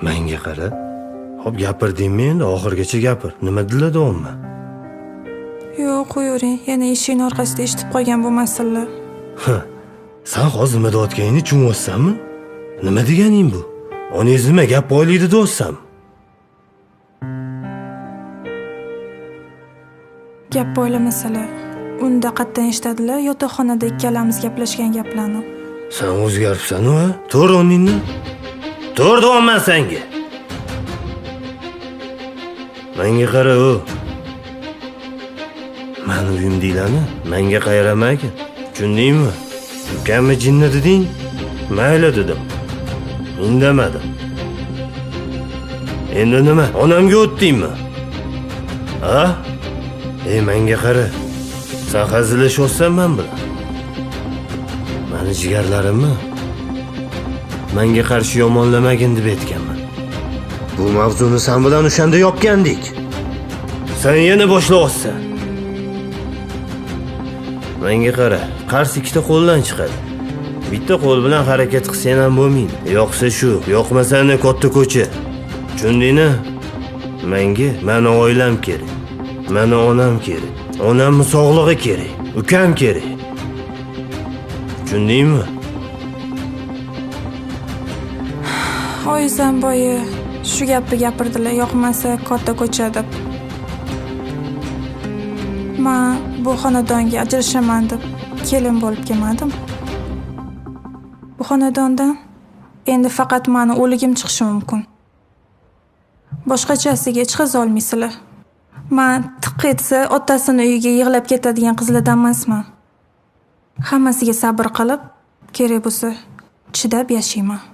Menga qara. Hop gapirdingmi endi oxirigacha gapir. Nima diladonmi? yo'q qo'yavering yana eshikni orqasida eshitib qolgan bo'lmasinlar Sen hozir nima deyotganingni tushunyapsanmi? Nima deganing bu? Onangiz nima gap boylaydi deyapsan? gap boylamasalar unda qayerdan eshitadilar yotoqxonada ikkalamiz gaplashgan gaplarni Sen o'zgaribsan a? Tur o'rningni. Tur deyapman senga. Menga qara u. Mani uyim deylani, menga qayramagin. Tushundingmi? Ukamni jinni deding? Mayli dedim. Indamadim. Endi nima? Onamga o'tdingmi? Ha? Ey menga qara. Sen hazillashyapsan men bilan. Mani jigarlarimmi? Menga qarshi yomonlamagin deb aytganman. Bu mavzuni sen bilan o'shanda yopgandik. Sen yana boshlayapsan. Menga qara, qars ikkita qo'ldan chiqadi. Bitta qo'l bilan harakat qilsang ham bo'lmaydi. Yoqsa shu, yoqmasa ana katta ko'cha. Tushundingmi? Menga mani oilam kerak. Mani onam kerak. Onamni sog'lig'i kerak. Ukam kerak. Tushundingmi? Oyisam boyi shu gapni gapirdilar yoqmasa katta ko'cha deb man bu xonadonga ajrashaman deb kelin bo'lib kelmadim. Bu xonadondan endi faqat mani o'ligim chiqishi mumkin. Boshqachasiga hech olmaysizlar. Man tiq etsa otasini uyiga yig'lab ketadigan qizlardan emasman. Hammasiga sabr qilib kerak bo'lsa chidab yashayman.